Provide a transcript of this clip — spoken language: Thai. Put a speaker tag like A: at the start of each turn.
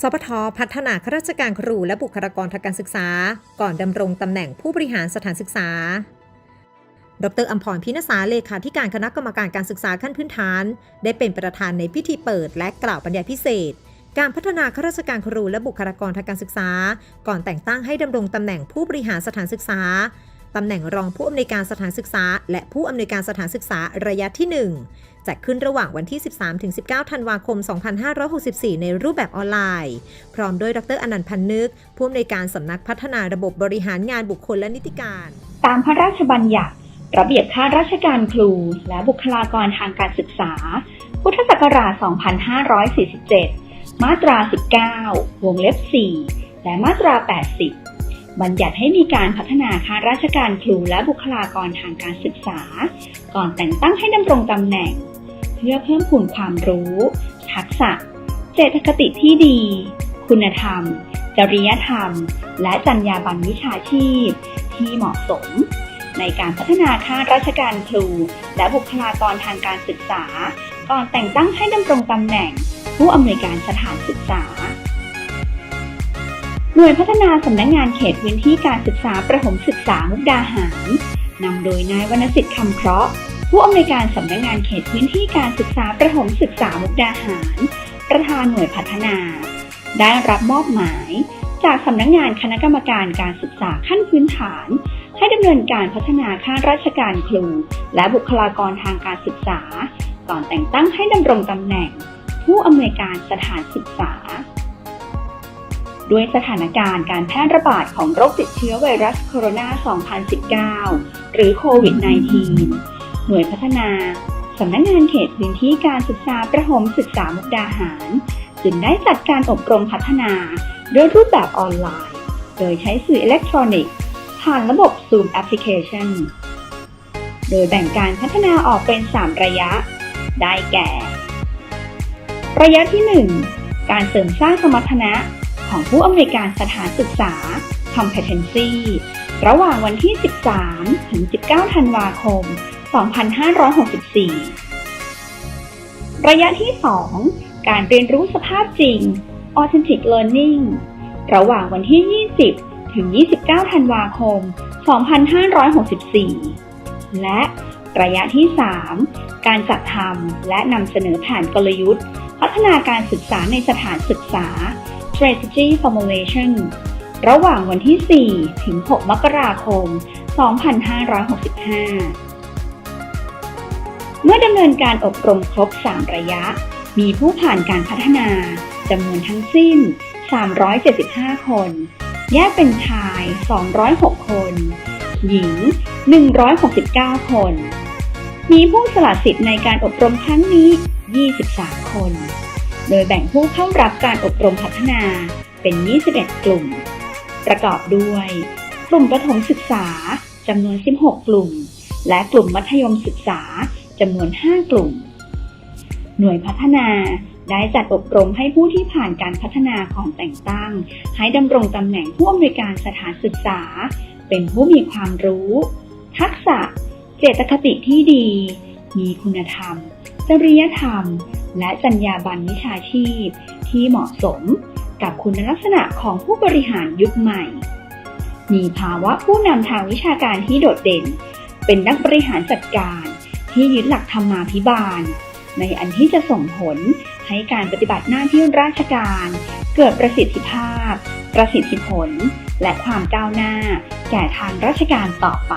A: สปทพัฒนาข้าราชการครูและบุคลากรทางการศึกษา ก่อนดำรงตำแหน่งผู้บริหารสถานศึกษา ดรอัมพรพินสาเลขาธิการคณะกรรมการการศึกษาขั้นพื้นฐาน ได้เป็นประธานในพิธีเปิดและกล่าวบรรยายพิเศษ การพัฒนาข้าราชการครูและบุคลากรทางการศึกษา ก่อนแต่งตั้งให้ดำรงตำแหน่งผู้บริหารสถานศึกษา ตำแหน่งรองผู้อำนวยการสถานศึกษา และผู้อำนวยการสถานศึกษาระยะที่ 1 จัดขึ้นระหว่างวันที่ 13-19 ธันวาคม 2564 ในรูปแบบออนไลน์ พร้อมด้วยดรอนันต์พันนึก ผู้อำนวยการสำนักพัฒนาระบบบริหารงานบุคคลและนิติการ
B: ตามพระราชบัญญัติ ระเบียบข้าราชการครู และบุคลากรทางการศึกษา พุทธศักราช 2547 มาตรา 19 วงเล็บ 4 และมาตรา 80 บัญญัติให้มีการพัฒนาข้าราชการครูและบุคลากรทางการศึกษา ก่อนแต่งตั้งให้ดำรงตำแหน่ง เพื่อเพิ่มพูนความรู้ ทักษะ เจตคติที่ดี คุณธรรม จริยธรรม และจรรยาบรรณวิชาชีพ ที่เหมาะสม ในการพัฒนาข้าราชการครู และบุคลากรทางการศึกษา ก่อนแต่งตั้งให้ดำรงตำแหน่ง ผู้อำนวยการสถานศึกษา หน่วยพัฒนาสำนักงงานเขตพื้นที่การศึกษาประถมศึกษามุกดาหารนำโดยนายวรรณสิทธิ์คำเพราะห์ผู้อำนวยการสำนักงงานเขตพื้นที่การศึกษาประถมศึกษามุกดาหาร ประธานหน่วยพัฒนา ได้รับมอบหมาย จากสำนักงงานคณะกรรมการการศึกษาขั้นพื้นฐาน ให้ดำเนินการพัฒนาข้าราชการครู และบุคลากรทางการศึกษา ก่อนแต่งตั้งให้ดำรงตำแหน่ง ผู้อำนวยการสถานศึกษา ด้วยสถานการณ์การแพร่ระบาดของโรคติดเชื้อไวรัสโคโรนา 2019 หรือโควิด -19 หน่วยพัฒนาสำนักงานเขตพื้นที่การศึกษาประถมศึกษามุกดาหาร จึงได้จัดการอบรมพัฒนาด้วยรูปแบบออนไลน์ โดยใช้สื่ออิเล็กทรอนิกส์ ผ่านระบบ Zoom Application โดยแบ่งการพัฒนาออกเป็น 3 ระยะ ได้แก่ ระยะที่ 1 การเสริมสร้างสมรรถนะ ของผู้อำนวยการสถานศึกษา Competency ระหว่างวันที่ 13 ถึง 19 ธันวาคม 2564 ระยะที่ 2 การเรียนรู้สภาพจริง Authentic Learning ระหว่างวันที่ 20 ถึง 29 ธันวาคม 2564 และระยะที่ 3 การจัดทำและนำเสนอแผนกลยุทธ์ พัฒนาการศึกษาในสถานศึกษา Strategy Formulation ระหว่างวันที่ 4 ถึง 6 มกราคม 2565 เมื่อดำเนินการอบรมครบ 3 ระยะ มีผู้ผ่านการพัฒนาจำนวนทั้งสิ้น 375 คน แยกเป็นชาย 206 คน หญิง 169 คน มีผู้สละสิทธิ์ในการอบรมครั้งนี้ 23 คน โดยแบ่งผู้เข้ารับการอบรมพัฒนาเป็น 21 กลุ่ม ประกอบด้วย กลุ่มประถมศึกษาจำนวน 16 กลุ่ม และกลุ่มมัธยมศึกษาจำนวน 5 กลุ่ม หน่วยพัฒนาได้จัดอบรมให้ผู้ที่ผ่านการพัฒนาของแต่งตั้ง ให้ดำรงตำแหน่งผู้อำนวยการสถานศึกษา เป็นผู้มีความรู้ ทักษะ เจตคติที่ดี มีคุณธรรม จริยธรรม และจรรยาบรรณวิชาชีพ ที่เหมาะสมกับคุณลักษณะของผู้บริหารยุคใหม่ มีภาวะผู้นำทางวิชาการที่โดดเด่น เป็นนักบริหารจัดการ ที่ยึดหลักธรรมาภิบาล ในอันที่จะส่งผลให้การปฏิบัติหน้าที่ราชการ เกิดประสิทธิภาพ ประสิทธิผล และความก้าวหน้า แก่ทางราชการต่อไป